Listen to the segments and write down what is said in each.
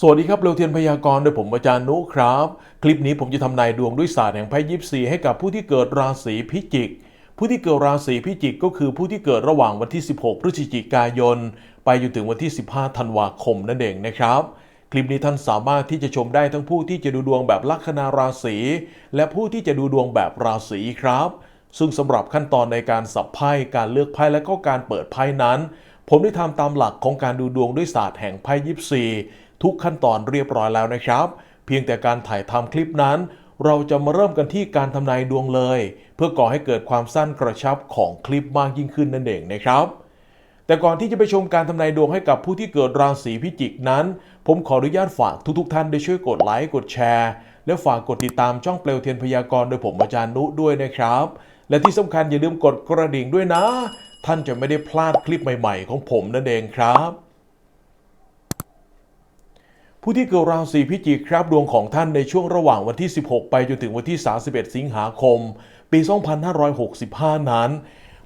สวัสดีครับเร็วเทียนพยากรณ์โดยผมอาจารย์นุครับ คลิปนี้ผมจะทำนายดวงด้วยศาสตร์แห่งไพ่ยิปซีให้กับผู้ที่เกิดราศีพิจิก ผู้ที่เกิดราศีพิจิกก็คือผู้ที่เกิดระหว่างวันที่ 16 พฤศจิกายน ไปจนถึงวันที่ 15 ธันวาคมนั่นเองนะครับ คลิปนี้ท่านสามารถที่จะชมได้ทั้งผู้ที่จะดูดวงแบบลัคนาราศีและผู้ที่จะดูดวงแบบราศีครับ ซึ่งสำหรับขั้นตอนในการสับไพ่การเลือกไพ่และก็การเปิดไพ่นั้น ผมได้ทำตามหลักของการดูดวงด้วยศาสตร์แห่งไพ่ยิปซี ทุกขั้นตอนเรียบร้อยแล้วนะครับ เพียงแต่การถ่ายทำคลิปนั้น เราจะมาเริ่มกันที่การทำนายดวงเลย เพื่อก่อให้เกิดความสั้นกระชับของคลิปมากยิ่งขึ้นนั่นเองนะครับ แต่ก่อนที่จะไปชมการทำนายดวงให้กับผู้ที่เกิดราศีพิจิกนั้น ผมขออนุญาตฝากทุกๆ ท่านได้ช่วยกดไลค์กดแชร์ และฝากกดติดตามช่องเปลวเทียนพยากรณ์โดยผมอาจารย์นุด้วยนะครับ และที่สำคัญอย่าลืมกดกระดิ่งด้วยนะ ท่านจะไม่ได้พลาดคลิปใหม่ ๆ ของผมนั่นเองครับ ผู้ที่เกิดราศีพิจิกครับดวงของท่านในช่วงระหว่างวันที่ 16 ไปจนถึงวันที่ 31 สิงหาคม ปี 2565 นั้น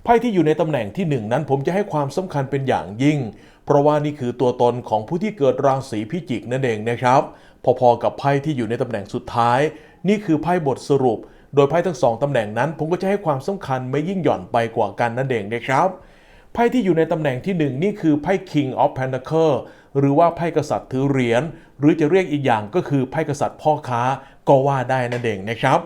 ไพ่ที่อยู่ในตำแหน่งที่ 1 นั้นผมจะให้ความสำคัญเป็นอย่างยิ่ง เพราะว่านี่คือตัวตนของผู้ที่เกิดราศีพิจิกนั่นเองนะครับ พอๆกับไพ่ที่อยู่ในตำแหน่งสุดท้าย นี่คือไพ่บทสรุป โดยไพ่ทั้งสองตำแหน่งนั้น ผมก็จะให้ความสำคัญไม่ยิ่งหย่อนไปกว่ากันนั่นเองนะครับไพ่ที่อยู่ในตำแหน่งที่หนึ่งนี่คือไพ่ King of Pentacle หรือว่าไพ่กษัตริย์ถือเหรียญหรือจะเรียกอีกอย่างก็คือไพ่กษัตริย์พ่อค้าก็ว่าได้นั่นเองนะครับ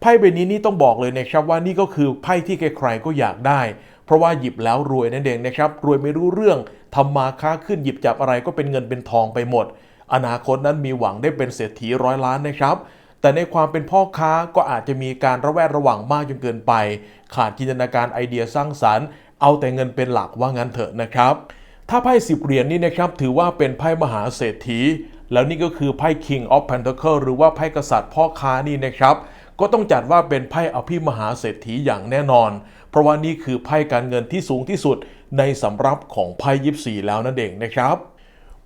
ไพ่ใบนี้นี่ต้องบอกเลยนะครับว่านี่ก็คือไพ่ที่ใครๆก็อยากได้ เพราะว่าหยิบแล้วรวยนั่นเองนะครับรวยไม่รู้เรื่องทำมาค้าขึ้นหยิบจับอะไรก็เป็นเงินเป็นทองไปหมด อนาคตนั้นมีหวังได้เป็นเศรษฐีร้อยล้านนะครับแต่ในความเป็นพ่อค้าก็อาจจะมีการระแวดระวังมากจนเกินไป ขาดจินตนาการไอเดียสร้างสรรค์ เอาแต่เงินเป็นหลักว่างั้นเถอะนะครับ ถ้าไพ่สิบเหรียญนี่นะครับถือว่าเป็นไพ่มหาเศรษฐี แล้วนี่ก็คือไพ่ King of Pentacle หรือว่าไพ่กษัตริย์พ่อค้านี่นะครับ ก็ต้องจัดว่าเป็นไพ่อภิมหาเศรษฐีอย่างแน่นอน เพราะว่านี่คือไพ่การเงินที่สูงที่สุดในสำรับของไพ่ยิปซีแล้วนั่นเองนะครับ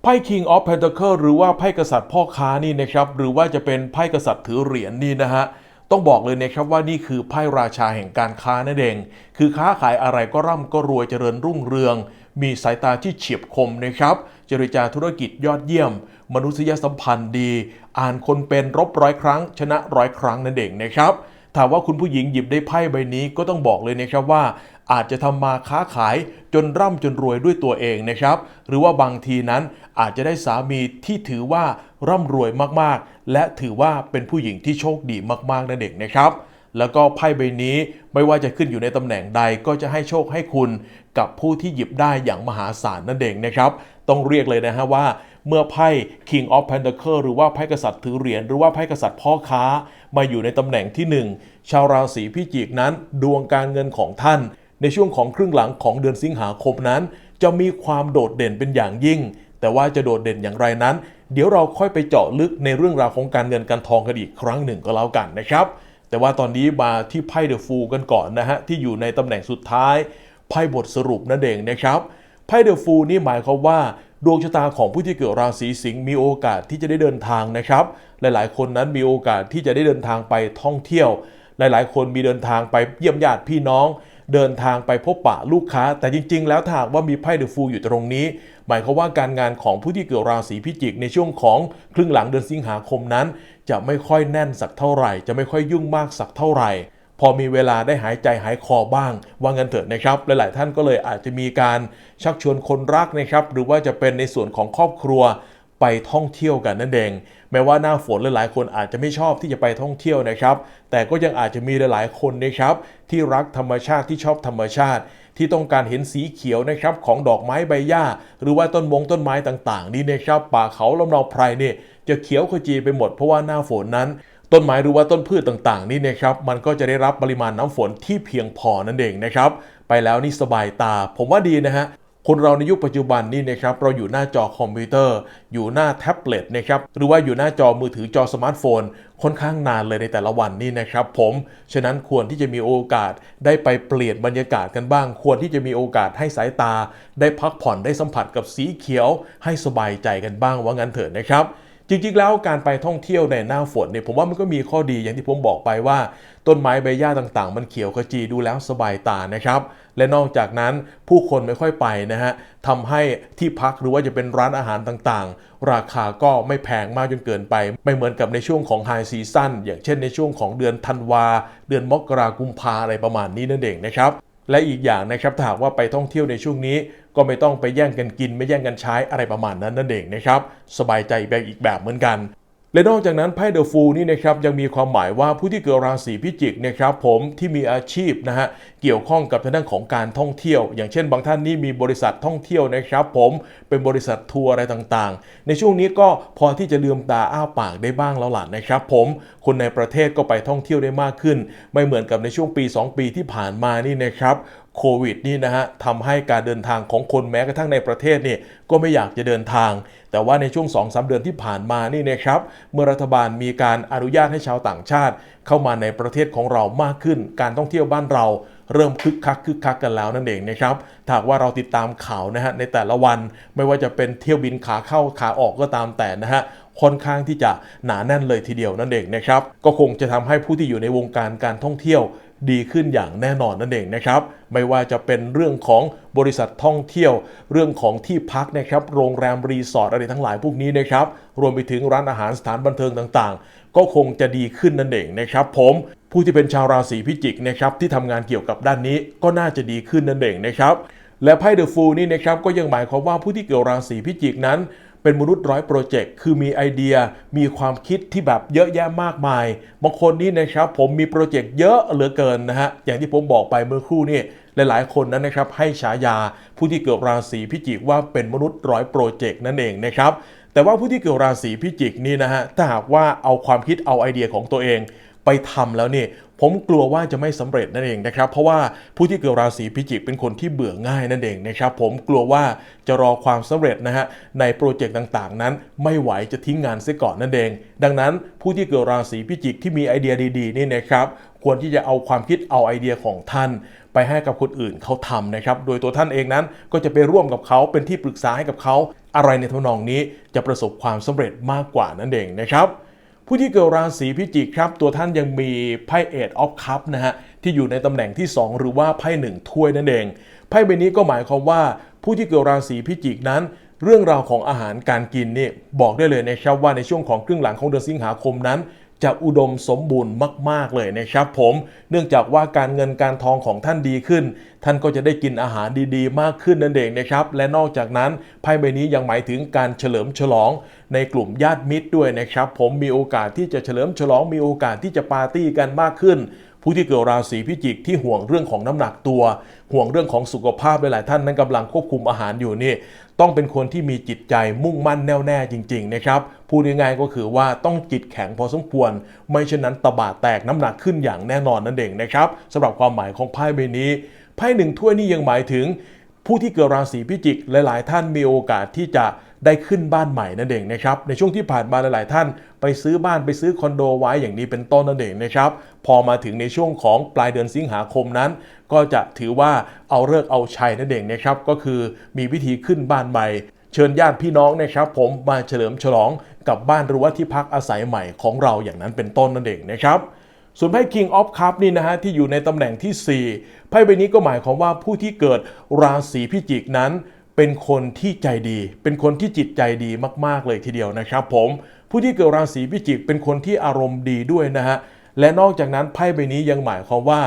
ไพ่ King of Pentacle หรือว่าไพ่กษัตริย์พ่อค้านี่นะครับหรือว่าจะเป็นไพ่กษัตริย์ถือเหรียญนี่นะฮะต้องบอกเลยนะครับว่านี่คือไพ่ราชาแห่งการค้านั่นเอง คือค้าขายอะไรก็ร่ำก็รวยเจริญรุ่งเรือง มีสายตาที่เฉียบคมนะครับ เจรจาธุรกิจยอดเยี่ยม มนุษยสัมพันธ์ดี อ่านคนเป็นรบร้อยครั้ง ชนะร้อยครั้งนั่นเองนะครับถามว่าคุณผู้หญิงหยิบได้ไพ่ใบนี้ก็ต้องบอกเลยนะครับว่า อาจจะทำมาค้าขายจนร่ำจนรวยด้วยตัวเองนะครับ หรือว่าบางทีนั้นอาจจะได้สามีที่ถือว่าร่ำรวยมากๆ และถือว่าเป็นผู้หญิงที่โชคดีมากๆนั่นเองนะครับ แล้วก็ไพ่ใบนี้ไม่ว่าจะขึ้นอยู่ในตำแหน่งใดก็จะให้โชคให้คุณ กับผู้ที่หยิบได้อย่างมหาศาลนั่นเองนะครับ ต้องเรียกเลยนะฮะว่า เมื่อไพ่ King of Pentacle หรือว่าไพ่กษัตริย์ถือเหรียญหรือว่าไพ่กษัตริย์พ่อค้า มาอยู่ในตำแหน่งที่ 1 ชาวราศีพิจิกนั้น ดวงการเงินของท่าน ในช่วงของครึ่งหลังของเดือนสิงหาคมนั้น จะมีความโดดเด่นเป็นอย่างยิ่ง แต่ว่าจะโดดเด่นอย่างไรนั้น เดี๋ยวเราค่อยไปเจาะลึกในเรื่องราวของการเงินการทองกันอีกครั้งหนึ่งก็แล้วกันนะครับแต่ว่าตอนนี้มาที่ไพ่เดอะฟูกันก่อนนะฮะที่อยู่ในตำแหน่งสุดท้าย ไพ่บทสรุปนั่นเองนะครับไพ่เดอะฟูลนี่หมายความว่าดวงชะตาของผู้ที่เกิดราศีสิงห์มีโอกาสที่จะได้เดินทางนะครับ หลายๆ คนนั้นมีโอกาสที่จะได้เดินทางไปท่องเที่ยว หลายๆ คนมีเดินทางไปเยี่ยมญาติพี่น้อง เดินทางไปพบปะลูกค้า แต่จริง ๆ แล้วถ้าหากว่ามีไพ่เดอะฟูลอยู่ตรงนี้ หมายความว่าการงานของผู้ที่เกิดราศีพิจิกในช่วงของครึ่งหลังเดือนสิงหาคมนั้น จะไม่ค่อยแน่นสักเท่าไหร่ จะไม่ค่อยยุ่งมากสักเท่าไหร่ พอมีเวลาได้หายใจหายคอบ้าง ว่างันเถอะนะครับ หลาย ๆ ท่านก็เลยอาจจะมีการชักชวนคนรักนะครับ หรือว่าจะเป็นในส่วนของครอบครัวไปท่องเที่ยวกันนั่นเอง แม้ว่าหน้าฝนหลายๆ คนอาจจะไม่ชอบที่จะไปท่องเที่ยวนะครับ แต่ก็ยังอาจจะมีหลาย ๆ คนนะครับ ที่รักธรรมชาติที่ชอบธรรมชาติ ที่ต้องการเห็นสีเขียวนะครับของดอกไม้ใบหญ้า หรือว่าต้นมงต้นไม้ต่าง ๆ นี่นะครับ ป่าเขาลำนาวไพรเนี่ยจะเขียวขจีไปหมดเพราะว่าหน้าฝนนั้น ต้นไม้หรือว่าต้นพืชต่างๆนี่นะครับมันก็จะได้รับปริมาณน้ำฝนที่เพียงพอนั่นเองนะครับ ไปแล้วนี่สบายตา ผมว่าดีนะฮะคนเราในยุคปัจจุบันนี่นะครับเราอยู่หน้าจอคอมพิวเตอร์ อยู่หน้าแท็บเล็ตนะครับหรือว่าอยู่หน้าจอมือถือจอสมาร์ทโฟน ค่อนข้างนานเลยในแต่ละวันนี่นะครับผมฉะนั้นควรที่จะมีโอกาสได้ไปเปลี่ยนบรรยากาศกันบ้าง ควรที่จะมีโอกาสให้สายตา ได้พักผ่อนได้สัมผัสกับสีเขียว ให้สบายใจกันบ้างว่างั้นเถิดนะครับ จริงๆ แล้วการไปท่องเที่ยวในหน้าฝนเนี่ยผมว่ามันก็มีข้อดีอย่างที่ผมบอกไปว่า ต้นไม้ใบหญ้าต่างๆ มันเขียวขจีดูแล้วสบายตานะครับ และนอกจากนั้นผู้คนไม่ค่อยไปนะฮะทำให้ที่พักหรือว่าจะเป็นร้านอาหารต่างๆ ราคาก็ไม่แพงมากจนเกินไป ไม่เหมือนกับในช่วงของไฮซีซั่นอย่างเช่นในช่วงของเดือนธันวา เดือนมกรากุมภาอะไรประมาณนี้นั่นเองนะครับและอีกอย่างนะครับถ้าหากว่าไปท่องเที่ยวในช่วงนี้ ก็ไม่ต้องไปแย่งกันกิน ไม่แย่งกันใช้อะไรประมาณนั้นนั่นเองนะครับสบายใจแบบอีกแบบเหมือนกัน และนอกจากนั้นไพ่เดอะฟูนี่นะครับยังมีความหมายว่าผู้ที่เกิดราศีพิจิกนะครับผมที่มีอาชีพนะฮะเกี่ยวข้องกับทางด้านของการท่องเที่ยว อย่างเช่น บางท่านนี่มีบริษัทท่องเที่ยวนะครับผมเป็นบริษัททัวร์อะไรต่างๆ ในช่วงนี้ก็พอที่จะลืมตาอ้าปากได้บ้างแล้วล่ะนะครับผมคนในประเทศก็ไปท่องเที่ยวได้มากขึ้น ไม่เหมือนกับในช่วงปี 2 ปีที่ผ่านมานี่นะครับ โควิดนี่นะฮะทำให้การเดินทางของคนแม้กระทั่งในประเทศเนี่ยก็ไม่อยากจะเดินทาง แต่ว่าในช่วง2-3เดือนที่ผ่านมานี่นะครับ เมื่อรัฐบาลมีการอนุญาตให้ชาวต่างชาติ เข้ามาในประเทศของเรามากขึ้น การท่องเที่ยวบ้านเรา เริ่มคึกคักคึกคักกันแล้วนั่นเองนะครับถ้าหากว่าเราติดตามข่าวนะฮะในแต่ละวันไม่ว่าจะเป็นเที่ยวบินขาเข้าขาออกก็ตามแต่นะฮะค่อนข้างที่จะหนาแน่นเลยทีเดียวนั่นเองนะครับ ก็คงจะทำให้ผู้ที่อยู่ในวงการการท่องเที่ยวดีขึ้นอย่างแน่นอนนั่นเองนะครับ ไม่ว่าจะเป็นเรื่องของบริษัทท่องเที่ยว เรื่องของที่พักนะครับ โรงแรมรีสอร์ทอะไรทั้งหลายพวกนี้นะครับ รวมไปถึงร้านอาหารสถานบันเทิงต่างๆ ก็คงจะดีขึ้นนั่นเองนะครับผมผู้ที่เป็นชาวราศีพิจิกนะครับที่ทำงานเกี่ยวกับด้านนี้ก็น่าจะดีขึ้นนั่นเองนะครับและไพ่เดอะฟูลนี่นะครับก็ยังหมายความว่าผู้ที่เกี่ยวราศีพิจิกนั้น เป็นมนุษย์ร้อยโปรเจกต์คือมีไอเดีย มีความคิดที่แบบเยอะแยะมากมายบางคนนี่นะครับผมมีโปรเจกต์เยอะเหลือเกินนะฮะอย่างที่ผมบอกไปเมื่อครู่นี่หลายๆ คนนั้นนะครับให้ฉายาผู้ที่เกิดราศีพิจิกว่าเป็นมนุษย์ร้อยโปรเจกต์นั่นเองนะครับ แต่ว่าผู้ที่เกิดราศีพิจิกนี่นะฮะถ้าหากว่าเอาความคิดเอาไอเดียของตัวเองไปทำแล้วนี่ผมกลัวว่าจะไม่สำเร็จนั่นเองนะครับ เพราะว่าผู้ที่เกิดราศีพิจิกเป็นคนที่เบื่อง่ายนั่นเองนะครับ ผมกลัวว่าจะรอความสำเร็จนะฮะในโปรเจกต์ต่างๆ นั้นไม่ไหวจะทิ้งงานเสียก่อนนั่นเอง ดังนั้นผู้ที่เกิดราศีพิจิกที่มีไอเดียดีๆนี่นะครับควรที่จะเอาความคิดเอาไอเดียของท่าน ไปให้กับคนอื่นเขาทำนะครับ โดยตัวท่านเองนั้นก็จะไปร่วมกับเขาเป็นที่ปรึกษาให้กับเขาอะไรในทำนองนี้จะประสบความสำเร็จมากกว่านั่นเองนะครับผู้ที่เกิดราศีพิจิกครับ ตัวท่านยังมีไพ่เอ of อ c คัพนะฮะที่อยู่ในตำแหน่งที่ 2 หรือว่าไพ่หนึ่งถ้วยนั่นเองไพ่ใบนี้ก็หมายความว่า ผู้ที่เกิดราศีพิจิกนั้น เรื่องราวของอาหารการกินนี่บอกได้เลยนะครับว่าในช่วงของครึ่งหลังของเดือนสิงหาคมนั้น จะอุดมสมบูรณ์มาก ๆ เลยนะครับผม เนื่องจากว่าการเงินการทองของท่านดีขึ้น ท่านก็จะได้กินอาหารดีๆ มากขึ้นนั่นเองนะครับ และนอกจากนั้นไพ่ใบนี้ยังหมายถึงการเฉลิมฉลองในกลุ่มญาติมิตรด้วยนะครับ ผมมีโอกาสที่จะเฉลิมฉลองมีโอกาสที่จะปาร์ตี้กันมากขึ้น ผู้ที่เกิดราศีพิจิกที่ห่วงเรื่องของน้ำหนักตัว ห่วงเรื่องของสุขภาพหลายๆท่านนั้นกำลังควบคุมอาหารอยู่นี่ ต้องเป็นคนที่มีจิตใจมุ่งมั่นแน่วแน่จริง ๆ นะครับพูดง่ายๆก็คือว่าต้องจิตแข็งพอสมควร ไม่เช่นนั้นตะบาแตกน้ำหนักขึ้นอย่างแน่นอนนั่นเองนะครับสำหรับความหมายของไพ่ใบนี้ไพ่หนึ่งถ้วยนี่ยังหมายถึงผู้ที่เกิดราศีพิจิกหลาย ๆ ท่านมีโอกาสที่จะ ได้ขึ้นบ้านใหม่นั่นเองนะครับในช่วงที่ผ่านมาหลาย ๆ ท่าน ไปซื้อบ้านไปซื้อคอนโดไว้อย่างนี้เป็นต้นนั่นเองนะครับพอมาถึงในช่วงของปลายเดือนสิงหาคมนั้น ก็จะถือว่าเอาเลิกเอาชัยนั่นเองนะครับก็คือมีวิธีขึ้นบ้านใหม่เชิญญาติพี่น้องนะครับผมมาเฉลิมฉลองกับบ้านหรือว่าที่พักอาศัยใหม่ของเราอย่างนั้นเป็นต้นนั่นเองนะครับส่วนไพ่ King of Cup นี่นะฮะที่อยู่ในตำแหน่งที่ 4 ไพ่ใบนี้ก็หมายความว่าผู้ที่เกิดราศีพิจิกนั้น เป็นคนที่ใจดี เป็นคนที่จิตใจดีมากๆเลยทีเดียวนะครับผมผู้ที่เกิดราศีพิจิกเป็นคนที่อารมณ์ดีด้วยนะฮะและนอกจากนั้นไพ่ใบนี้ยังหมายความว่า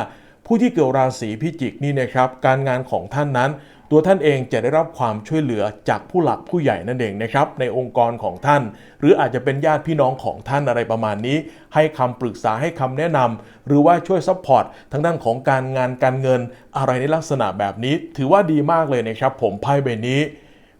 ผู้ที่เกิดราศีพิจิกนี่นะครับการงานของท่านนั้น ตัวท่านเองจะได้รับความช่วยเหลือจากผู้หลักผู้ใหญ่นั่นเองนะครับในองค์กรของท่าน หรืออาจจะเป็นญาติพี่น้องของท่านอะไรประมาณนี้ ให้คำปรึกษาให้คำแนะนำหรือว่าช่วยซัพพอร์ตทางด้านของการงานการเงินอะไรในลักษณะแบบนี้ ถือว่าดีมากเลยนะครับ ผมไพ่ใบนี้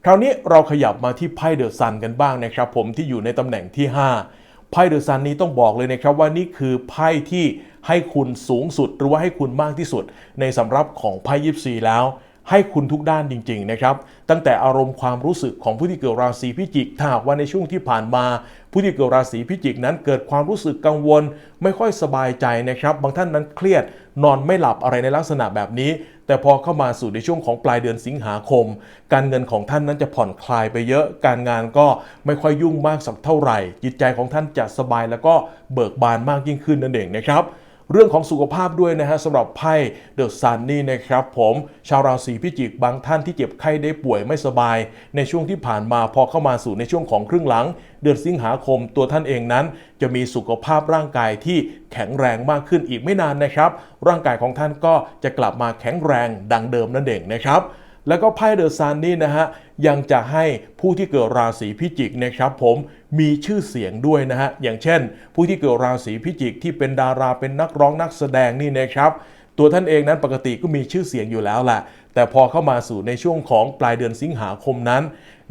คราวนี้เราขยับมาที่ไพ่เดอะซันกันบ้างนะครับผมที่อยู่ในตำแหน่งที่ 5ไพ่เดอะซันนี้ต้องบอกเลยนะครับว่านี่คือไพ่ที่ให้คุณสูงสุดหรือว่าให้คุณมากที่สุด ในสำรับของไพ่ยิปซีแล้ว ให้คุณทุกด้านจริงๆนะครับ ตั้งแต่อารมณ์ความรู้สึกของผู้ที่เกิดราศีพิจิกถ้าหากว่าในช่วงที่ผ่านมา ผู้ที่เกิดราศีพิจิกนั้นเกิดความรู้สึกกังวล ไม่ค่อยสบายใจนะครับ บางท่านนั้นเครียดนอนไม่หลับอะไรในลักษณะแบบนี้ แต่พอเข้ามาสู่ในช่วงของปลายเดือนสิงหาคม การเงินของท่านนั้นจะผ่อนคลายไปเยอะ การงานก็ไม่ค่อยยุ่งมากสักเท่าไหร่ จิตใจของท่านจะสบายแล้วก็เบิกบานมากยิ่งขึ้นนั่นเองนะครับ เรื่องของสุขภาพด้วยนะฮะสำหรับไพ่เดอะซันนี่นะครับผมชาวราศีพิจิกบางท่านที่เจ็บไข้ได้ป่วยไม่สบาย ในช่วงที่ผ่านมาพอเข้ามาสู่ในช่วงของครึ่งหลัง เดือนสิงหาคมตัวท่านเองนั้น จะมีสุขภาพร่างกายที่แข็งแรงมากขึ้นอีกไม่นานนะครับ ร่างกายของท่านก็จะกลับมาแข็งแรงดังเดิมนั่นเองนะครับ แล้วก็ไพ่เดอะซันนี่นะฮะยังจะให้ผู้ที่เกิดราศีพิจิกนะครับผมมีชื่อเสียงด้วยนะฮะอย่างเช่น ผู้ที่เกิดราศีพิจิกที่เป็นดาราเป็นนักร้องนักแสดงนี่นะครับตัวท่านเองนั้นปกติก็มีชื่อเสียงอยู่แล้วแหละแต่พอเข้ามาสู่ในช่วงของปลายเดือนสิงหาคมนั้น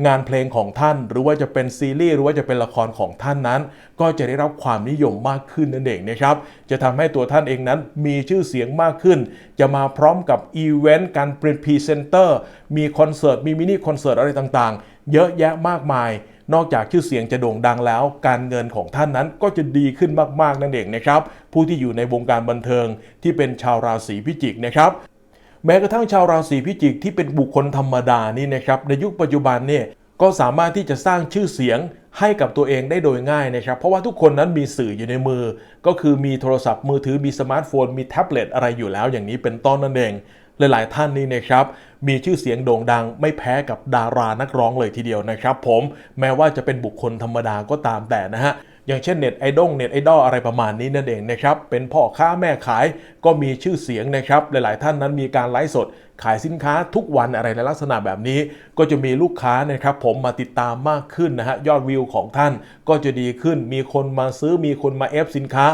งานเพลงของท่าน หรือว่าจะเป็นซีรีส์หรือว่าจะเป็นละครของท่านนั้น ก็จะได้รับความนิยมมากขึ้นนั่นเองนะครับจะทำให้ตัวท่านเองนั้นมีชื่อเสียงมากขึ้น จะมาพร้อมกับอีเวนต์การเป็นพรีเซนเตอร์มีคอนเสิร์ตมีมินิคอนเสิร์ตอะไรต่างๆ เยอะแยะมากมายนอกจากชื่อเสียงจะโด่งดังแล้ว การเงินของท่านนั้นก็จะดีขึ้นมากๆนั่นเองนะครับ ผู้ที่อยู่ในวงการบันเทิงที่เป็นชาวราศีพิจิกนะครับ แม้กระทั่งชาวราศีพิจิกที่เป็นบุคคลธรรมดานี่นะครับในยุคปัจจุบันเนี่ยก็สามารถที่จะสร้างชื่อเสียงให้กับตัวเองได้โดยง่ายนะครับ เพราะว่าทุกคนนั้นมีสื่ออยู่ในมือ ก็คือมีโทรศัพท์มือถือมีสมาร์ทโฟน มีแท็บเล็ตอะไรอยู่แล้วอย่างนี้เป็นต้นนั่นเอง หลายๆท่านนี่นะครับมีชื่อเสียงโด่งดัง ไม่แพ้กับดารานักร้องเลยทีเดียวนะครับ ผมแม้ว่าจะเป็นบุคคลธรรมดาก็ตามแต่นะฮะ อย่างเช่นเน็ตไอดอลเน็ตไอดอลอะไรประมาณนี้นั่นเองนะครับเป็นพ่อค้าแม่ขายก็มีชื่อเสียงนะครับหลาย ๆ ท่านนั้นมีการไลฟ์สด ขายสินค้าทุกวันอะไรในลักษณะแบบนี้ ก็จะมีลูกค้านะครับผมมาติดตามมากขึ้นนะฮะยอดวิวของท่านก็จะดีขึ้น มีคนมาซื้อมีคนมาเอฟสินค้า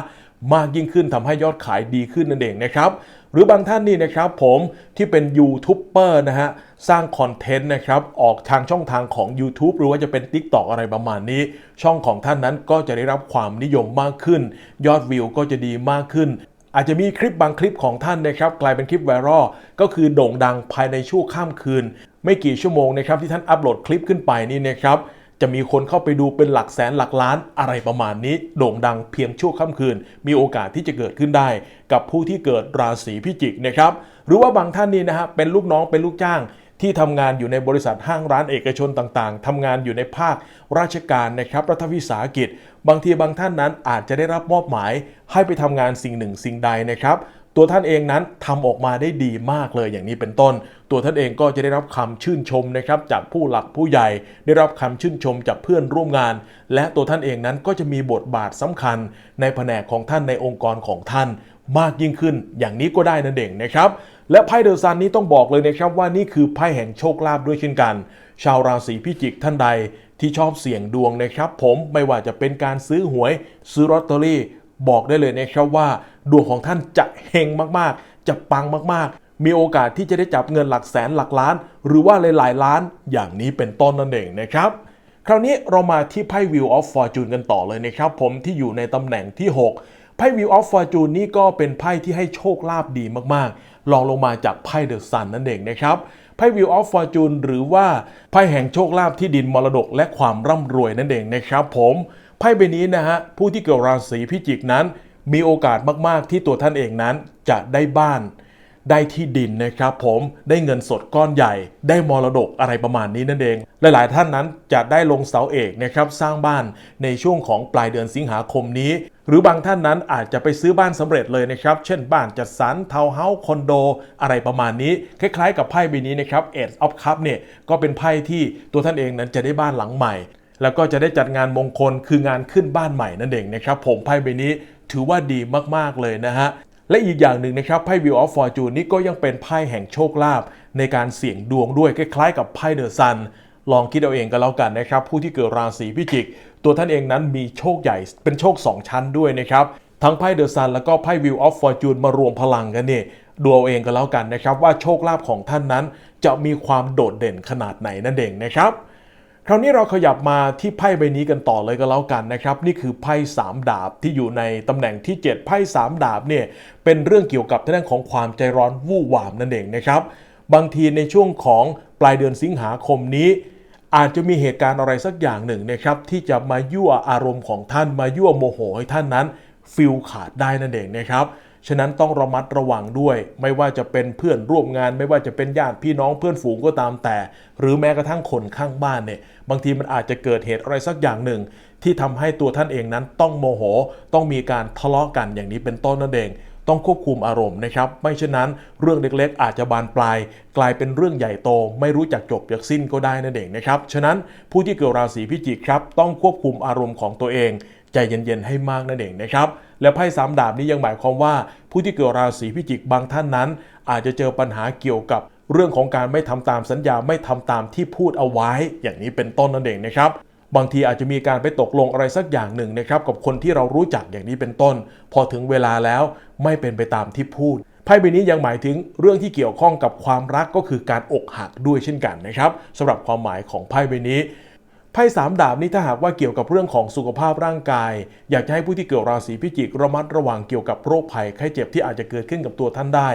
มากยิ่งขึ้นทำให้ยอดขายดีขึ้นนั่นเองนะครับ หรือบางท่านนี่นะครับผมที่เป็นยูทูบเบอร์นะฮะสร้างคอนเทนต์นะครับออกทางช่องทางของ YouTube หรือว่าจะเป็น TikTok อะไรประมาณนี้ ช่องของท่านนั้นก็จะได้รับความนิยมมากขึ้น ยอดวิวก็จะดีมากขึ้นอาจจะมีคลิปบางคลิปของท่านนะครับกลายเป็นคลิปไวรัลก็คือโด่งดังภายในชั่วข้ามคืน ไม่กี่ชั่วโมงนะครับที่ท่านอัปโหลดคลิปขึ้นไปนี่นะครับ จะมีคนเข้าไปดูเป็นหลักแสนหลักล้านอะไรประมาณนี้ โด่งดังเพียงชั่วค่ำคืน มีโอกาสที่จะเกิดขึ้นได้ กับผู้ที่เกิดราศีพิจิกนะครับหรือว่าบางท่านนี่นะฮะเป็นลูกน้องเป็นลูกจ้างที่ทำงานอยู่ในบริษัทห้างร้านเอกชนต่างๆ ทำงานอยู่ในภาคราชการนะครับรัฐวิสาหกิจ บางทีบางท่านนั้นอาจจะได้รับมอบหมาย ให้ไปทำงานสิ่งหนึ่งสิ่งใดนะครับ ตัวท่านเองนั้นทำออกมาได้ดีมากเลยอย่างนี้เป็นต้น ตัวท่านเองก็จะได้รับคำชื่นชมนะครับจากผู้หลักผู้ใหญ่ ได้รับคำชื่นชมจากเพื่อนร่วมงาน และตัวท่านเองนั้นก็จะมีบทบาทสำคัญ ในแผนกของท่านในองค์กรของท่าน มากยิ่งขึ้นอย่างนี้ก็ได้นั่นเองนะครับและไพ่เดอะซันนี้ต้องบอกเลยนะครับว่านี่คือไพ่แห่งโชคลาภด้วยเช่นกัน ชาวราศีพิจิกท่านใดที่ชอบเสี่ยงดวงนะครับ ผมไม่ว่าจะเป็นการซื้อหวย ซื้อลอตเตอรี่บอกได้เลยนะครับว่า ดวงของท่านจะเฮงมากๆ จะปังมากๆ มีโอกาสที่จะได้จับเงินหลักแสนหลักล้าน หรือว่าหลายๆล้านอย่างนี้เป็นต้นนั่นเองนะครับ คราวนี้เรามาที่ไพ่ Wheel of Fortune กันต่อเลยนะครับ ผมที่อยู่ในตำแหน่งที่ 6 ไพ่ Wheel of Fortune นี่ก็เป็นไพ่ที่ให้โชคลาภดีมากๆ ลองลงมาจากไพ่ The Sun นั่นเองนะครับไพ่ Wheel of Fortune หรือว่าไพ่แห่งโชคลาภที่ดินมรดกและความร่ำรวยนั่นเองนะครับผม ไพ่ใบนี้นะฮะ ผู้ที่เกิดราศีพิจิกนั้น มีโอกาสมาก ๆ ที่ตัวท่านเองนั้นจะได้บ้านได้ที่ดินนะครับผมได้เงินสดก้อนใหญ่ ได้มรดกอะไรประมาณนี้นั่นเอง หลาย ๆ ท่านนั้นจะได้ลงเสาเอกนะครับสร้างบ้านในช่วงของปลายเดือนสิงหาคมนี้ หรือบางท่านนั้นอาจจะไปซื้อบ้านสำเร็จเลยนะครับ เช่นบ้านจัดสรรทาวน์เฮาส์คอนโดอะไรประมาณนี้ คล้าย ๆ กับไพ่ใบนี้นะครับ Ace of Cup เนี่ยก็เป็นไพ่ที่ตัวท่านเองนั้นจะได้บ้านหลังใหม่แล้วก็จะได้จัดงานมงคลคืองานขึ้นบ้านใหม่นั่นเองนะครับผมไพ่ใบนี้ ถือว่าดีมากๆเลยนะฮะและอีกอย่างหนึ่งนะครับไพ่ Wheel of Fortune นี่ก็ยังเป็นไพ่แห่งโชคลาภในการเสี่ยงดวงด้วยคล้ายๆกับไพ่เดอะซันลองคิดเอาเองก็แล้วกันนะครับ ผู้ที่เกิดราศีพิจิก ตัวท่านเองนั้นมีโชคใหญ่เป็นโชค 2 ชั้นด้วยนะครับ ทั้งไพ่เดอะซันแล้วก็ไพ่ Wheel of Fortune มารวมพลังกันเนี่ยดูเอาเองก็แล้วกันนะครับ ว่าโชคลาภของท่านนั้นจะมีความโดดเด่นขนาดไหนนั่นเองนะครับ คราวนี้เราขยับมาที่ไพ่ใบนี้กันต่อเลยก็แล้วกันนะครับ นี่คือไพ่3ดาบที่อยู่ในตำแหน่งที่ 7 ไพ่3ดาบเนี่ยเป็นเรื่องเกี่ยวกับทางด้านของความใจร้อนวู่วามนั่นเองนะครับ บางทีในช่วงของปลายเดือนสิงหาคมนี้ อาจจะมีเหตุการณ์อะไรสักอย่างหนึ่งนะครับ ที่จะมายั่วอารมณ์ของท่านมายั่วโมโหให้ท่านนั้นฟิลขาดได้นั่นเองนะครับ ฉะนั้นต้องระมัดระวังด้วย ไม่ว่าจะเป็นเพื่อนร่วมงาน ไม่ว่าจะเป็นญาติพี่น้องเพื่อนฝูงก็ตามแต่ หรือแม้กระทั่งคนข้างบ้านเนี่ยบางทีมันอาจจะเกิดเหตุอะไรสักอย่างหนึ่ง ที่ทำให้ตัวท่านเองนั้นต้องโมโห ต้องมีการทะเลาะกันอย่างนี้เป็นต้นนั่นเองต้องควบคุมอารมณ์นะครับ ไม่เช่นนั้นเรื่องเล็กๆ อาจจะบานปลาย กลายเป็นเรื่องใหญ่โต ไม่รู้จักจบจากสิ้นก็ได้นั่นเองนะครับ ฉะนั้นผู้ที่เกิดราศีพิจิกครับ ต้องควบคุมอารมณ์ของตัวเอง ใจเย็นๆให้มากนั่นเองนะครับ และไพ่สามดาบนี้ยังหมายความว่า ผู้ที่เกิดราศีพิจิกบางท่านนั้น อาจจะเจอปัญหาเกี่ยวกับเรื่องของการไม่ทำตามสัญญาไม่ทำตามที่พูดเอาไว้ อย่างนี้เป็นต้นนั่นเองนะครับบางทีอาจจะมีการไปตกลงอะไรสักอย่างหนึ่งนะครับกับคนที่เรารู้จักอย่างนี้เป็นต้น พอถึงเวลาแล้วไม่เป็นไปตามที่พูดไพ่ใบนี้ยังหมายถึงเรื่องที่เกี่ยวข้องกับความรักก็คือการอกหักด้วยเช่นกันนะครับสำหรับความหมายของไพ่ใบนี้ ไพ่สามดาบนี้ถ้าหากว่าเกี่ยวกับเรื่องของสุขภาพร่างกาย อยากจะให้ผู้ที่เกิดราศีพิจิกระมัดระวังเกี่ยวกับโรคภัยไข้เจ็บที่อาจจะเกิดขึ้นกับตัวท่านได้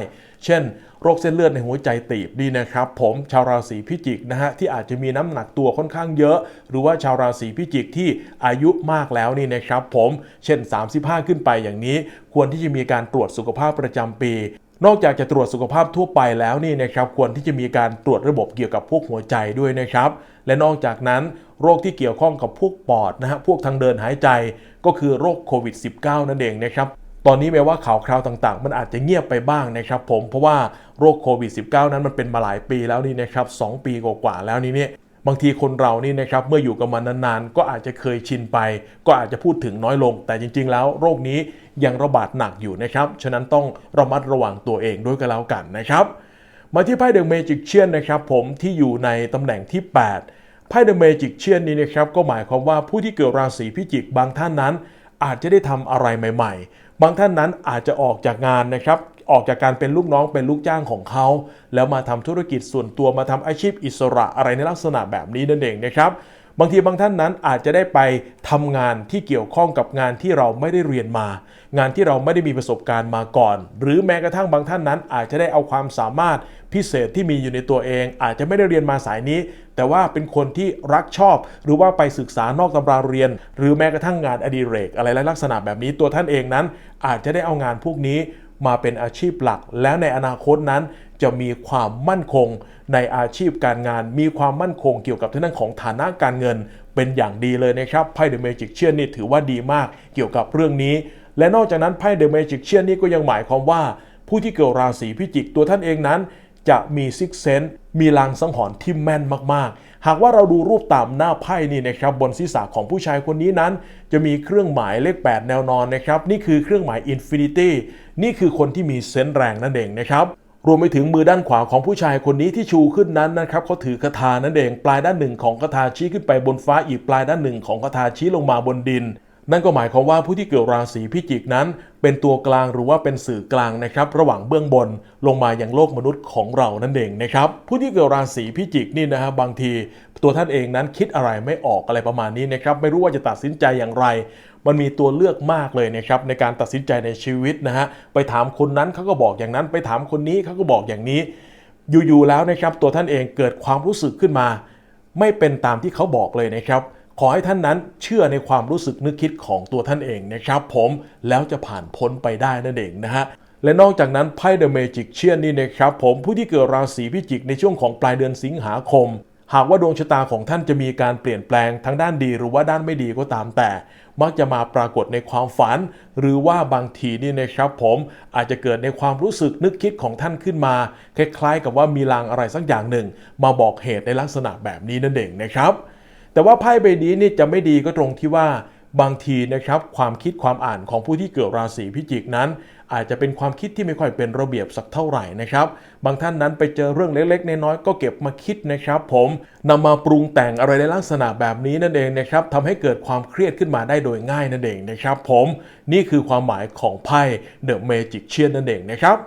เช่น โรคเส้นเลือดในหัวใจตีบดีนะครับ ผมชาวราศีพิจิกนะฮะที่อาจจะมีน้ำหนักตัวค่อนข้างเยอะ หรือว่าชาวราศีพิจิกที่อายุมากแล้วนี่นะครับ ผมเช่น 35 ขึ้นไปอย่างนี้ ควรที่จะมีการตรวจสุขภาพประจำปี นอกจากจะตรวจสุขภาพทั่วไปแล้วนี่นะครับควรที่จะมีการตรวจระบบเกี่ยวกับพวกหัวใจด้วยนะครับ และนอกจากนั้นโรคที่เกี่ยวข้องกับพวกปอดนะฮะพวกทางเดินหายใจก็คือโรคโควิด -19 นั่นเองนะครับตอนนี้แม้ว่าข่าวคราวต่างๆ มันอาจจะเงียบไปบ้างนะครับผมเพราะว่าโรคโควิด -19 นั้นมันเป็นมาหลายปีแล้วนี่นะครับ2ปีกว่าๆแล้วนี่เนี่ย บางทีคนเรานี่นะครับเมื่ออยู่กับมันนานๆ ก็อาจจะเคยชินไป ก็อาจจะพูดถึงน้อยลง แต่จริง ๆ แล้วโรคนี้ยังระบาดหนักอยู่นะครับฉะนั้นต้องระมัดระวังตัวเองด้วยกันแล้วกันนะครับ มาที่ไพ่เดอะเมจิกเชียนนะครับผมที่อยู่ในตำแหน่งที่ 8ไพ่เดอะเมจิกเชียนนี้นะครับก็หมายความว่าผู้ที่เกิดราศีพิจิกบางท่านนั้น อาจจะได้ทำอะไรใหม่ ๆ บางท่านนั้นอาจจะออกจากงานนะครับ ออกจากการเป็นลูกน้องเป็นลูกจ้างของเขา แล้วมาทำธุรกิจส่วนตัวมาทำอาชีพอิสระอะไรในลักษณะแบบนี้นั่นเองนะครับบางทีบางท่านนั้นอาจจะได้ไปทำงานที่เกี่ยวข้องกับงานที่เราไม่ได้เรียนมา งานที่เราไม่ได้มีประสบการณ์มาก่อน หรือแม้กระทั่งบางท่านนั้น อาจจะได้เอาความสามารถพิเศษที่มีอยู่ในตัวเอง อาจจะไม่ได้เรียนมาสายนี้ แต่ว่าเป็นคนที่รักชอบ หรือว่าไปศึกษานอกตำราเรียน หรือแม้กระทั่งงานอดิเรกอะไรลักษณะแบบนี้ตัวท่านเองนั้น อาจจะได้เอางานพวกนี้ มาเป็นอาชีพหลัก แล้วในอนาคตนั้นจะมีความมั่นคงในอาชีพการงาน มีความมั่นคงเกี่ยวกับทางด้านของฐานะการเงิน เป็นอย่างดีเลยนะครับไพ่เดอะเมจิกเชียนนี่ถือว่าดีมากเกี่ยวกับเรื่องนี้ และนอกจากนั้นไพ่เดอะเมจิกเชียนนี่ก็ยังหมายความว่า ผู้ที่เกิดราศีพิจิกตัวท่านเองนั้น จะมีซิกเซนมีลางสังหรณ์ที่แม่นมากๆ หากว่าเราดูรูปตามหน้าไพ่นี่นะครับบนศีรษะของผู้ชายคนนี้นั้น จะมีเครื่องหมายเลข 8 แนวนอนนะครับ นี่คือเครื่องหมาย Infinity นี่คือคนที่มีเซนส์แรงนั่นเองนะครับรวมไปถึงมือด้านขวาของผู้ชายคนนี้ที่ชูขึ้นนั้นนะครับเขาถือคาถานั่นเอง ปลายด้านหนึ่งของคาถาชี้ขึ้นไปบนฟ้าอีกปลายด้านหนึ่งของคาถาชี้ลงมาบนดิน นั่นก็หมายความว่าผู้ที่เกิดราศีพิจิกนั้น เป็นตัวกลางหรือว่าเป็นสื่อกลางนะครับระหว่างเบื้องบนลงมายังโลกมนุษย์ของเรานั่นเองนะครับผู้ที่เกิดราศีพิจิกนี่นะฮะบางทีตัวท่านเองนั้นคิดอะไรไม่ออกอะไรประมาณนี้นะครับไม่รู้ว่าจะตัดสินใจอย่างไร มันมีตัวเลือกมากเลยนะครับในการตัดสินใจในชีวิตนะฮะไปถามคนนั้นเขาก็บอกอย่างนั้น ไปถามคนนี้เขาก็บอกอย่างนี้ อยู่ๆแล้วนะครับตัวท่านเองเกิดความรู้สึกขึ้นมา ไม่เป็นตามที่เขาบอกเลยนะครับ ขอให้ท่านนั้นเชื่อในความรู้สึกนึกคิดของตัวท่านเองนะครับผมแล้วจะผ่านพ้นไปได้นั่นเองนะฮะและนอกจากนั้นไพ่เดอะเมจิกเชียนนี่นะครับผมผู้ที่เกิดราศีพิจิกในช่วงของปลายเดือนสิงหาคม หากว่าดวงชะตาของท่านจะมีการเปลี่ยนแปลงทั้งด้านดีหรือว่าด้านไม่ดีก็ตามแต่ มักจะมาปรากฏในความฝัน หรือว่าบางทีนี่นะครับผมอาจจะเกิดในความรู้สึกนึกคิดของท่านขึ้นมา คล้ายๆ กับว่ามีลางอะไรสักอย่างหนึ่ง มาบอกเหตุในลักษณะแบบนี้นั่นเองนะครับ แต่ว่าไพ่ใบนี้นี่จะไม่ดีก็ตรงที่ว่าบางทีนะครับความคิดความอ่านของผู้ที่เกิดราศีพิจิกนั้น อาจจะเป็นความคิดที่ไม่ค่อยเป็นระเบียบสักเท่าไหร่นะครับ บางท่านนั้นไปเจอเรื่องเล็กๆน้อยๆก็เก็บมาคิดนะครับ ผมนำมาปรุงแต่งอะไรในลักษณะแบบนี้นั่นเองนะครับทำให้เกิดความเครียดขึ้นมาได้โดยง่ายนั่นเองนะครับ ผมนี่คือความหมายของไพ่เดอะเมจิกเชียนนั่นเองนะครับ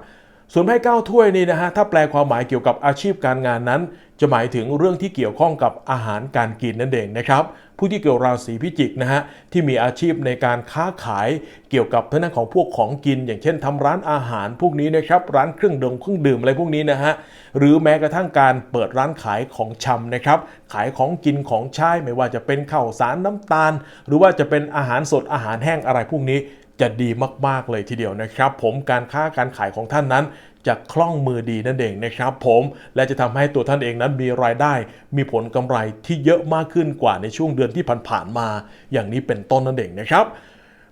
ส่วนไพ่เก้าถ้วยนี่นะฮะถ้าแปลความหมายเกี่ยวกับอาชีพการงานนั้น จะหมายถึงเรื่องที่เกี่ยวข้องกับอาหารการกินนั่นเองนะครับ ผู้ที่เกี่ยวราศีพิจิกนะฮะที่มีอาชีพในการค้าขายเกี่ยวกับทางด้านของพวกของกิน อย่างเช่นทำร้านอาหารพวกนี้นะครับร้านเครื่องดื่มเครื่องดื่มอะไรพวกนี้นะฮะหรือแม้กระทั่งการเปิดร้านขายของชำนะครับขายของกินของใช้ไม่ว่าจะเป็นข้าวสารน้ำตาล หรือว่าจะเป็นอาหารสดอาหารแห้งอะไรพวกนี้จะดีมาก ๆ เลยทีเดียวนะครับ ผมการค้าการขายของท่านนั้น จะคล่องมือดีนั่นเองนะครับผมและจะทำให้ตัวท่านเองนั้นมีรายได้ มีผลกำไรที่เยอะมากขึ้นกว่าในช่วงเดือนที่ผ่านๆมา อย่างนี้เป็นต้นนั่นเองนะครับ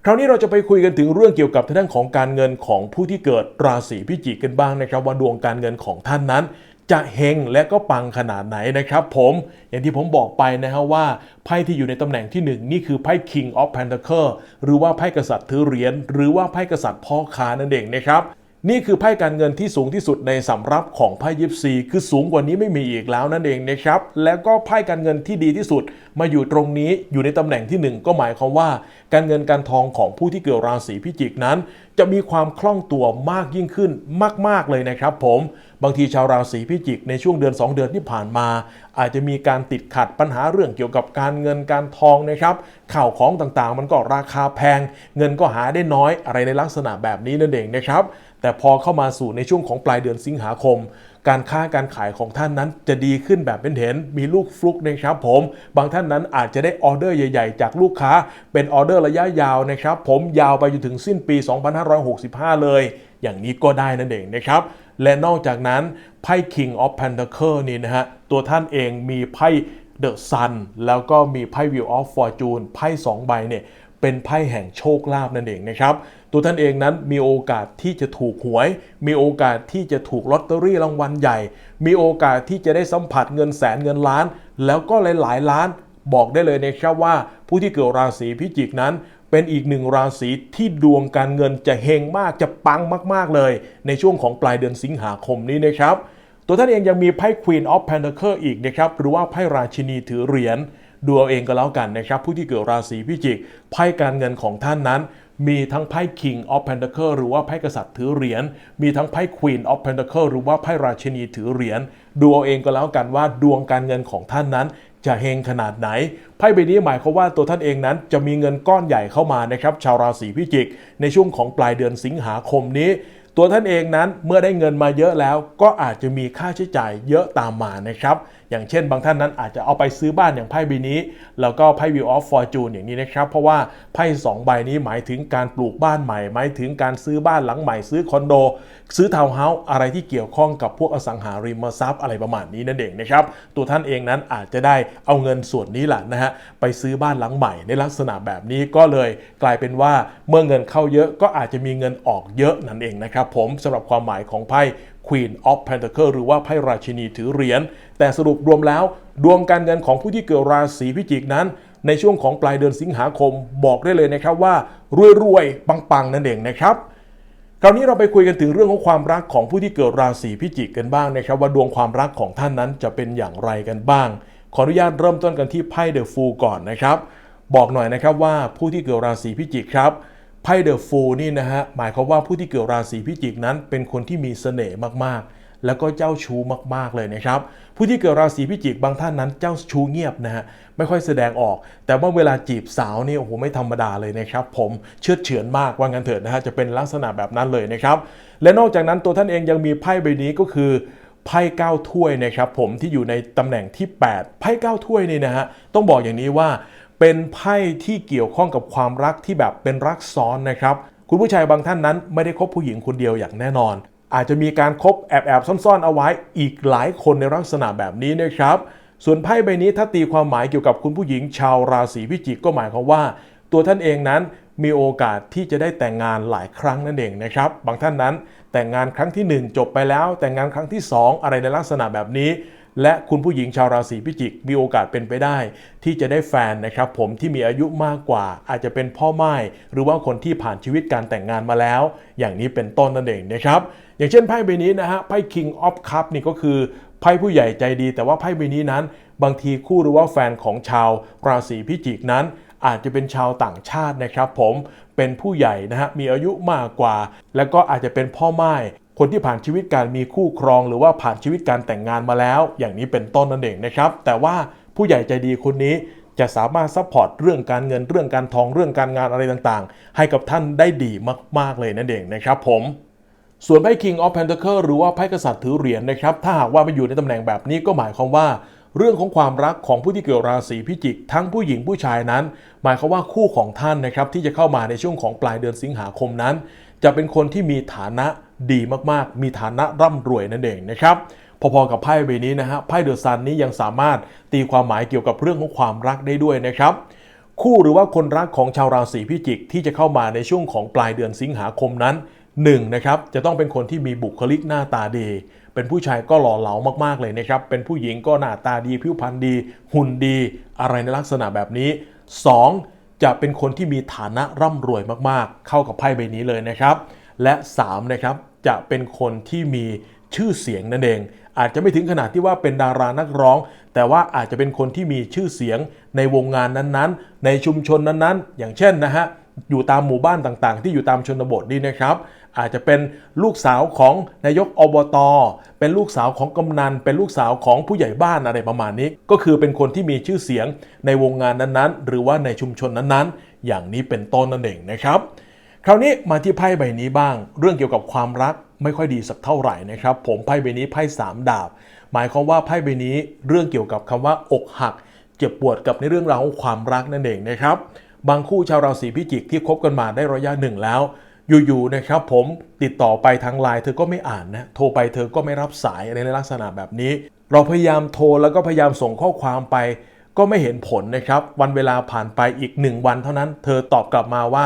คราวนี้เราจะไปคุยกันถึงเรื่องเกี่ยวกับทางด้านของการเงินของผู้ที่เกิดราศีพิจิกกันบ้างนะครับ ว่าดวงการเงินของท่านนั้น จะเฮงและก็ปังขนาดไหนนะครับ ผมอย่างที่ผมบอกไปนะฮะว่าไพ่ที่อยู่ในตำแหน่งที่หนึ่งนี่คือไพ่ King of Pentacle หรือว่าไพ่กษัตริย์ถือเหรียญหรือว่าไพ่กษัตริย์พ่อค้านั่นเองนะครับ นี่คือไพ่การเงินที่สูงที่สุดในสำรับของไพ่ยิปซีคือสูงกว่านี้ไม่มีอีกแล้วนั่นเองนะครับ แล้วก็ไพ่การเงินที่ดีที่สุด มาอยู่ตรงนี้อยู่ในตำแหน่งที่ 1 ก็หมายความว่า การเงินการทองของผู้ที่เกิดราศีพิจิกนั้น จะมีความคล่องตัวมากยิ่งขึ้นมาก ๆเลยนะครับ ผมบางทีชาวราศีพิจิกในช่วงเดือน 2 เดือนที่ผ่านมา อาจจะมีการติดขัดปัญหาเรื่องเกี่ยวกับการเงินการทองนะครับ ข่าวของต่างๆ มันก็ราคาแพง เงินก็หาได้น้อยอะไรในลักษณะแบบนี้นั่นเองนะครับ แต่พอเข้ามาสู่ในช่วงของปลายเดือนสิงหาคม การค้าการขายของท่านนั้นจะดีขึ้นแบบเป็นเห็น มีลูกฟลุกนะครับผม บางท่านนั้นอาจจะได้ออเดอร์ใหญ่ ๆ จากลูกค้า เป็นออเดอร์ระยะยาวนะครับ ผมยาวไปจนถึงสิ้นปี 2565 เลย อย่างนี้ก็ได้นั่นเองนะครับ และนอกจากนั้นไพ่ King of Pentacle นี่นะฮะตัวท่านเองมีไพ่ The Sun แล้วก็มีไพ่ Wheel of Fortune ไพ่2ใบเนี่ยเป็นไพ่แห่งโชคลาภนั่นเองนะครับ ตัวท่านเองนั้นมีโอกาสที่จะถูกหวย มีโอกาสที่จะถูกลอตเตอรี่รางวัลใหญ่ มีโอกาสที่จะได้สัมผัสเงินแสนเงินล้าน แล้วก็หลายๆล้านบอกได้เลยนะครับว่า ผู้ที่เกิดราศีพิจิกนั้น เป็นอีกหนึ่งราศีที่ดวงการเงินจะเฮงมากจะปังมาก ๆ เลย ในช่วงของปลายเดือนสิงหาคมนี้นะครับ ตัวท่านเองยังมีไพ่ Queen of Pentacle อีกนะครับหรือว่าไพ่ราชินีถือเหรียญดูเอาเองก็แล้วกันนะครับ ผู้ที่เกิดราศีพิจิกไพ่การเงินของท่านนั้น มีทั้งไพ่ King of Pentacle หรือว่าไพ่กษัตริย์ถือเหรียญ มีทั้งไพ่ Queen of Pentacle หรือว่าไพ่ราชินีถือเหรียญ ดูเอาเองก็แล้วกันว่าดวงการเงินของท่านนั้นจะเฮงขนาดไหน ไพ่ใบนี้หมายความว่าตัวท่านเองนั้นจะมีเงินก้อนใหญ่เข้ามานะครับ ชาวราศีพิจิก ในช่วงของปลายเดือนสิงหาคมนี้ ตัวท่านเองนั้นเมื่อได้เงินมาเยอะแล้ว ก็อาจจะมีค่าใช้จ่ายเยอะตามมานะครับ อย่างเช่นบางท่านนั้นอาจจะเอาไปซื้อบ้านอย่างไพ่ใบนี้ แล้วก็ไพ่ Wheel of Fortune อย่างนี้นะครับ เพราะว่าไพ่สองใบนี้หมายถึงการปลูกบ้านใหม่ หมายถึงการซื้อบ้านหลังใหม่ ซื้อคอนโด ซื้อทาวน์เฮาส์อะไรที่เกี่ยวข้องกับพวกอสังหาริมทรัพย์อะไรประมาณนี้นั่นเองนะครับ ตัวท่านเองนั้นอาจจะได้เอาเงินส่วนนี้แหละนะฮะไปซื้อบ้านหลังใหม่ในลักษณะแบบนี้ก็เลย กลายเป็นว่าเมื่อเงินเข้าเยอะก็อาจจะมีเงินออกเยอะนั่นเองนะครับผมสำหรับความหมายของไพ่ Queen of Pentacle หรือว่าไพ่ราชินีถือเหรียญ แต่สรุปรวมแล้ว ดวงการเงินของผู้ที่เกิดราศีพิจิกนั้น ในช่วงของปลายเดือนสิงหาคมบอกได้เลยนะครับว่ารวยๆปังๆนั่นเองนะครับคราวนี้เราไปคุยกันถึงเรื่องของความรักของผู้ที่เกิดราศีพิจิกกันบ้างนะครับ ว่าดวงความรักของท่านนั้นจะเป็นอย่างไรกันบ้าง ขออนุญาตเริ่มต้นกันที่ไพ่เดอะฟูก่อนนะครับ บอกหน่อยนะครับว่าผู้ที่เกิดราศีพิจิกครับ ไพ่เดอะฟูนี่นะฮะหมายความว่าผู้ที่เกิดราศีพิจิกนั้น เป็นคนที่มีเสน่ห์มากๆ แล้วก็เจ้าชู้มากๆเลยนะครับ ผู้ที่เกิดราศีพิจิกบางท่านนั้นเจ้าชู้เงียบนะฮะไม่ค่อยแสดงออก แต่ว่าเวลาจีบสาวนี่โอ้โหไม่ธรรมดาเลยนะครับ ผมเชื่อดเฉือนมากว่างั้นเถิดนะฮะจะเป็นลักษณะแบบนั้นเลยนะครับและนอกจากนั้นตัวท่านเองยังมีไพ่ใบนี้ก็คือไพ่เก้าถ้วยนะครับผมที่อยู่ในตำแหน่งที่ 8 ไพ่เก้าถ้วยนี่นะฮะต้องบอกอย่างนี้ว่า เป็นไพ่ที่เกี่ยวข้องกับความรักที่แบบเป็นรักซ้อนนะครับ คุณผู้ชายบางท่านนั้นไม่ได้คบผู้หญิงคนเดียวอย่างแน่นอน อาจจะมีการคบแอบแอบๆซ่อนๆเอาไว้อีกหลายคนในลักษณะแบบนี้นะครับ ส่วนไพ่ใบนี้ถ้าตีความหมายเกี่ยวกับคุณผู้หญิงชาวราศีพิจิกก็หมายความว่า ตัวท่านเองนั้นมีโอกาสที่จะได้แต่งงานหลายครั้งนั่นเองนะครับ บางท่านนั้นแต่งงานครั้งทีหนึ่1 จบไปแล้ว แต่งงานครั้งที่ 2 อะไรในลักษณะแบบนี้ และคุณผู้หญิงชาวราศีพิจิก มีโอกาสเป็นไปได้ ที่จะได้แฟนนะครับผมที่มีอายุมากกว่า อาจจะเป็นพ่อไม้หรือว่าคนที่ผ่านชีวิตการแต่งงานมาแล้ว อย่างนี้เป็นต้นนั่นเองนะครับอย่างเช่นไพ่ใบนี้นะฮะไพ่ King of Cup นี่ก็คือไพ่ผู้ใหญ่ใจดี แต่ว่าไพ่ใบนี้นั้น บางทีคู่หรือว่าแฟนของชาวราศีพิจิกนั้นอาจจะเป็นชาวต่างชาตินะครับผมเป็นผู้ใหญ่นะฮะมีอายุมากกว่า แล้วก็อาจจะเป็นพ่อไม้ คนที่ผ่านชีวิตการมีคู่ครอง หรือว่าผ่านชีวิตการแต่งงานมาแล้ว อย่างนี้เป็นต้นนั่นเองนะครับ แต่ว่าผู้ใหญ่ใจดีคนนี้จะสามารถซัพพอร์ตเรื่องการเงินเรื่องการทองเรื่องการงานอะไรต่างๆ ให้กับท่านได้ดีมากๆเลยนั่นเองนะครับผมส่วนไพ่ King of Pentacle หรือว่าไพ่กษัตริย์ถือเหรียญนะครับ ถ้าหากว่ามาอยู่ในตำแหน่งแบบนี้ก็หมายความว่า เรื่องของความรักของผู้ที่เกิดราศีพิจิก ทั้งผู้หญิงผู้ชายนั้น หมายความว่าคู่ของท่านนะครับที่จะเข้ามาในช่วงของปลายเดือนสิงหาคมนั้น จะเป็นคนที่มีฐานะ ดีมากๆ มีฐานะร่ำรวยนั่นเองนะครับพอๆกับไพ่ใบนี้นะฮะไพ่เดอะซันนี้ยังสามารถตีความหมายเกี่ยวกับเรื่องของความรักได้ด้วยนะครับ คู่หรือว่าคนรักของชาวราศีพิจิกที่จะเข้ามาในช่วงของปลายเดือนสิงหาคมนั้น1นะครับจะต้องเป็นคนที่มีบุคลิกหน้าตาดี เป็นผู้ชายก็หล่อเหลามากๆเลยนะครับ เป็นผู้หญิงก็หน้าตาดีผิวพรรณดี หุ่นดี อะไรในลักษณะแบบนี้ 2. จะเป็นคนที่มีฐานะร่ำรวยมากๆ เข้ากับไพ่ใบนี้เลยนะครับ และ3นะครับ จะเป็นคนที่มีชื่อเสียงนั่นเอง อาจจะไม่ถึงขนาดที่ว่าเป็นดารานักร้อง แต่ว่าอาจจะเป็นคนที่มีชื่อเสียงในวงงานนั้นๆ ในชุมชนนั้นๆ อย่างเช่นนะฮะอยู่ตามหมู่บ้านต่างๆ ที่อยู่ตามชนบทนี่นะครับ อาจจะเป็นลูกสาวของนายกอบตเป็นลูกสาวของกำนัน เป็นลูกสาวของผู้ใหญ่บ้านอะไรประมาณนี้ ก็คือเป็นคนที่มีชื่อเสียงในวงงานนั้นๆ หรือว่าในชุมชนนั้นๆ อย่างนี้เป็นต้นนั่นเองนะครับ คราวนี้มาที่ไพ่ใบนี้บ้าง เรื่องเกี่ยวกับความรักไม่ค่อยดีสักเท่าไหร่นะครับ ผมไพ่ใบนี้ไพ่สามดาบ หมายความว่าไพ่ใบนี้เรื่องเกี่ยวกับคำว่าอกหัก เจ็บปวดกับในเรื่องราวของความรักนั่นเองนะครับ บางคู่ชาวราศีพิจิกที่คบกันมาได้ระยะหนึ่งแล้ว อยู่ๆนะครับ ผมติดต่อไปทางไลน์เธอก็ไม่อ่านนะโทรไปเธอก็ไม่รับสายในลักษณะแบบนี้ เราพยายามโทรแล้วก็พยายามส่งข้อความไป ก็ไม่เห็นผลนะครับ วันเวลาผ่านไปอีกหนึ่งวันเท่านั้น เธอตอบกลับมาว่า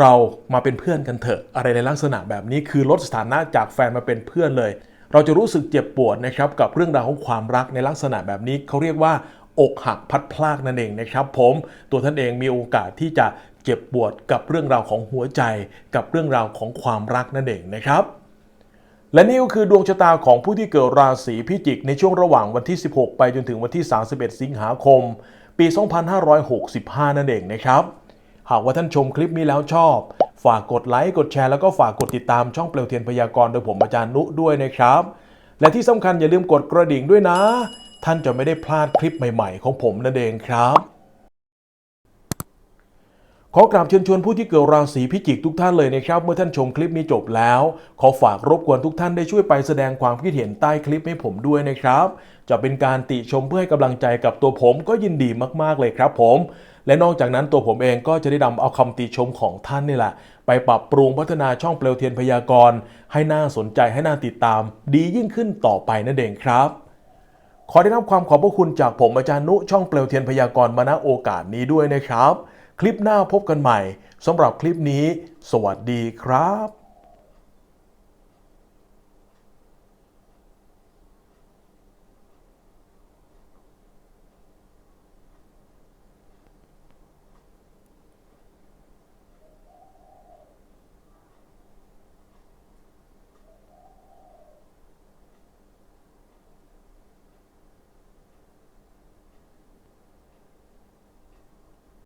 เรามาเป็นเพื่อนกันเถอะ อะไรในลักษณะแบบนี้คือลดสถานะจากแฟนมาเป็นเพื่อนเลย เราจะรู้สึกเจ็บปวดนะครับกับเรื่องราวของความรักในลักษณะแบบนี้เขาเรียกว่าอกหักพัดพลากนั่นเองนะครับ ผมตัวท่านเองมีโอกาสที่จะเจ็บปวดกับเรื่องราวของหัวใจ กับเรื่องราวของความรักนั่นเองนะครับและนี่ก็คือดวงชะตาของผู้ที่เกิดราศีพิจิก ในช่วงระหว่างวันที่ 16 ไปจนถึงวันที่ 31 สิงหาคม ปี 2565 นั่นเองนะครับ หากว่าท่านชมคลิปนี้แล้วชอบ ฝากกดไลค์กดแชร์แล้วก็ฝากกดติดตามช่องเปลวเทียนพยากรณ์โดยผมอาจารย์นุด้วยนะครับ และที่สำคัญอย่าลืมกดกระดิ่งด้วยนะ ท่านจะไม่ได้พลาดคลิปใหม่ ๆ ของผมนั่นเองครับขอกราบเชิญชวนผู้ที่เกิดราศีพิจิกทุกท่านเลยนะครับ เมื่อท่านชมคลิปนี้จบแล้ว ขอฝากรบกวนทุกท่านได้ช่วยไปแสดงความคิดเห็นใต้คลิปให้ผมด้วยนะครับ จะเป็นการติชมเพื่อให้กำลังใจกับตัวผมก็ยินดีมากๆเลยครับผม และนอกจากนั้นตัวผมเองก็จะได้นำเอาคำติชมของท่านนี่แหละ ไปปรับปรุงพัฒนาช่องเปลวเทียนพยากรณ์ให้น่าสนใจให้น่าติดตาม ดียิ่งขึ้นต่อไปนั่นเองครับ ขอได้รับความขอบพระคุณจากผมอาจารย์นุช่องเปลวเทียนพยากรณ์มาณโอกาสนี้ด้วยนะครับ คลิปหน้าพบกันใหม่สำหรับคลิปนี้ สวัสดีครับ